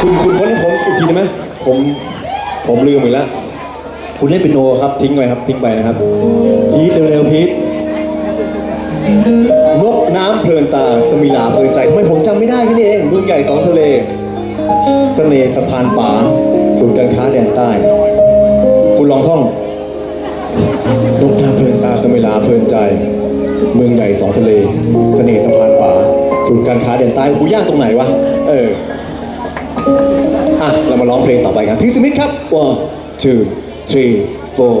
คุณคุณคนให้ผมอีกทีได้ไหมผมผมลืมอีกแล้ว คุณเล่นเป็นโนครับทิ้งไปครับทิ้งไปนะครับพีทเร็วๆพีทนกน้ำเพลินตาสมิลาเพลินใจทำไมผมจำไม่ได้แค่นี้เองเมืองใหญ่สองทะเลเสน่ห์สะพานป่าศูนย์การค้าแดนใต้ คุณลองท่องนกน้ำเพลินตาสมิลาเพลินใจ เมืองใหญ่สองทะเล เสน่ห์สะพานป่าศูนย์การค้าแดนใต้กูยากตรงไหนวะเออ อะ เรามาร้องเพลงต่อไปกันพี่สมิธครับ one two three four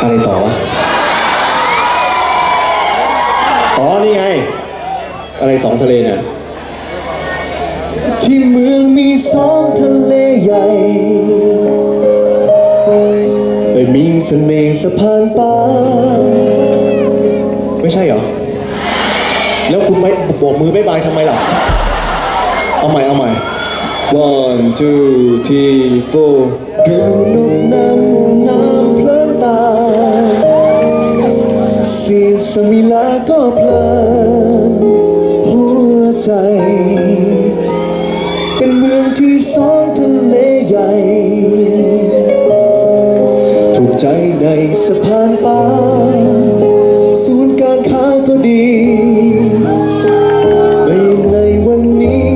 อะไรต่อวะ อ๋อ นี่ไง อะไรสองทะเลเนี่ยที่เมืองมีสองทะเลใหญ่ไม่มีเสน่ห์สะพานป่าไม่ใช่เหรอ แล้วคุณไม่โบกมือบ๊ายบายทำไมล่ะ เอาใหม่ เอาใหม่ one two three four ดูนกน้ำ สียงสมิลาก็เพลินหัวใจ เป็นเมืองที่สองทะเลใหญ่ ถูกใจในสะพานป่าศูนย์การค้าก็ดีในในวันนี้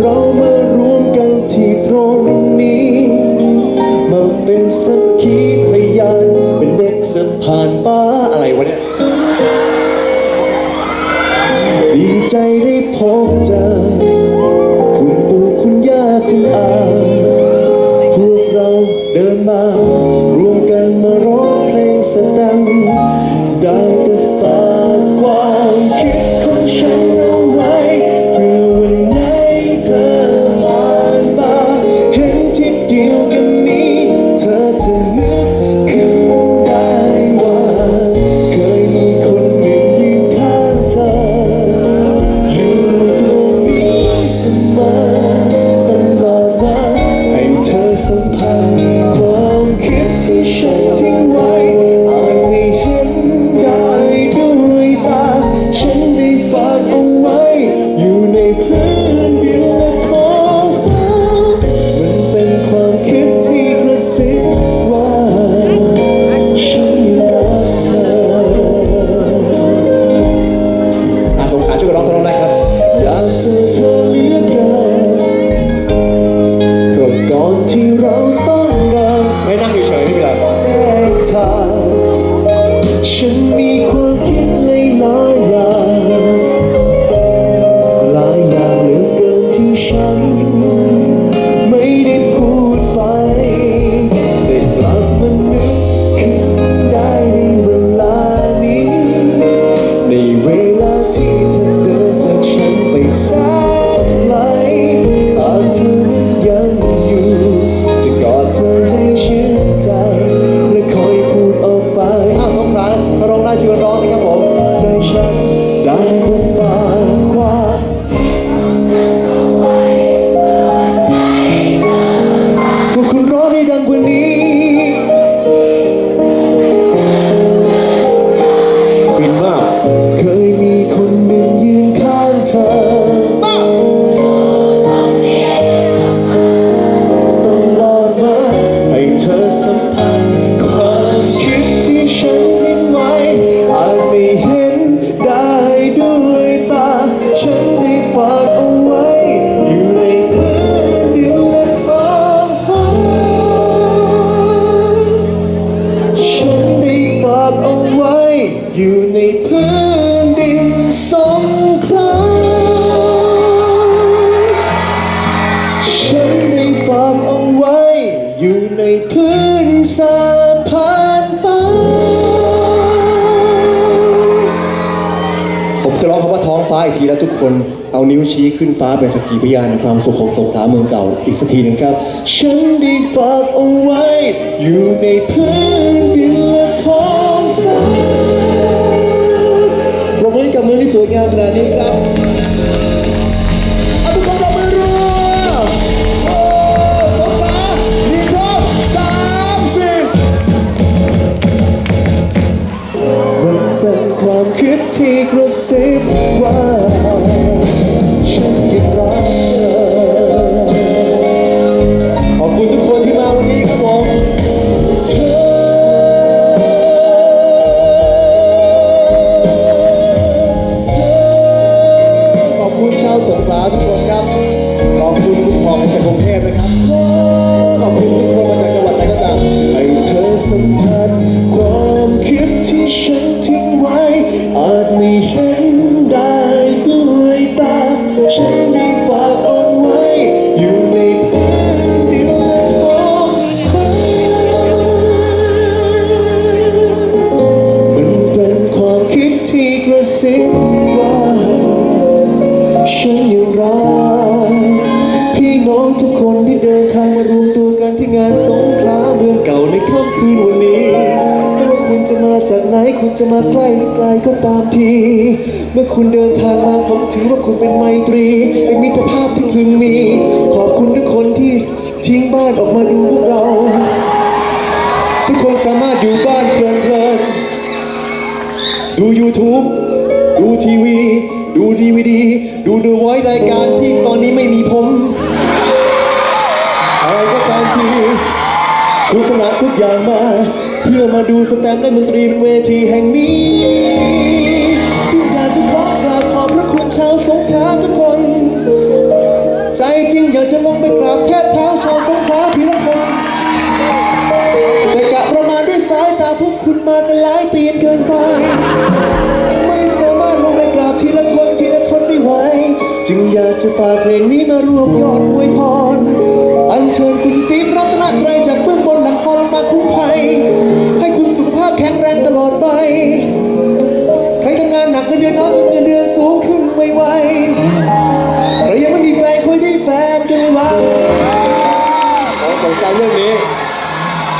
เรามารวมกันที่ตรงนี้ มาเป็นสักขีพยานเป็นเด็กสะพานป่าอะไรวะเนี่ย ใจได้พบเจอ คุณปู่คุณย่าคุณอาพวกเราเดินมารวมกันมาร้องเพลงสดังได้ อีกทีแล้วทุกคนเอานิ้วชี้ขึ้นฟ้าเป็นสักขีพยานในความสุขของสงขลาเมืองเก่าอีกสักทีหนึ่งครับ ฉันได้ฝากเอาไว้ อยู่ในพื้นดินและท้องฟ้าปรบมือกับเมืองที่สวยงามขนาดนี้ครับ สงขลาทุกคน คุณจะมาใกล้หรือไกลก็ตามที เมื่อคุณเดินทางมาผมถือว่าคุณเป็นไมตรี เป็นมิตรภาพที่พึงมี ขอบคุณทุกคนที่ทิ้งบ้านออกมาดูพวกเรา ทุกคนสามารถอยู่บ้านเพลินๆดู YouTube ดูทีวี ดูดีวีดี ดูดูไว้รายการที่ตอนนี้ไม่มีผม สแตนด์ดนตรีบนเวทีแห่งนี้จึงอยากจะขอกราบขอบพระคุณชาวสงขลาทุกคน ใจจริงอยากจะลงไปกราบแทบเท้าชาวสงขลาทีละคนแต่กะประมาณด้วยสายตาพวกคุณมากันหลายตีนเกินไป ไม่สามารถลงไปกราบทีละคนทีละคนได้ไหวจึงอยากจะฝากเพลงนี้มารวมยอดอวยพร แข็งแรงตลอดไป ใครทำงานหนักเงินเดือนน้อยเงินเดือนสูงขึ้นไวๆใครยังไม่มีแฟนคุยได้แฟนกันเลยว่าขอสนใจเรื่องนี้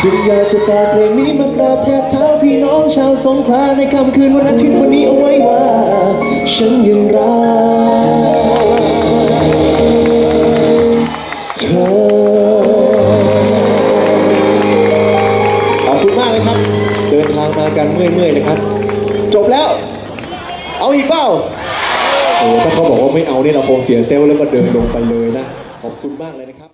จึงอยากจะฝากเพลงนี้มากราบแทบเท้าพี่น้องชาวสงขลาในค่ำคืนวันอาทิตย์วันนี้เอาไว้ว่า ฉันยังรักเธอ เมื่อยๆนะครับ จบแล้ว เอาอีกเปล่าโอ้ถ้าเขาบอกว่าไม่เอาเนี่ยเราคงเสียเซลล์แล้วก็เดินลงไปเลยนะ ขอบคุณมากเลยนะครับ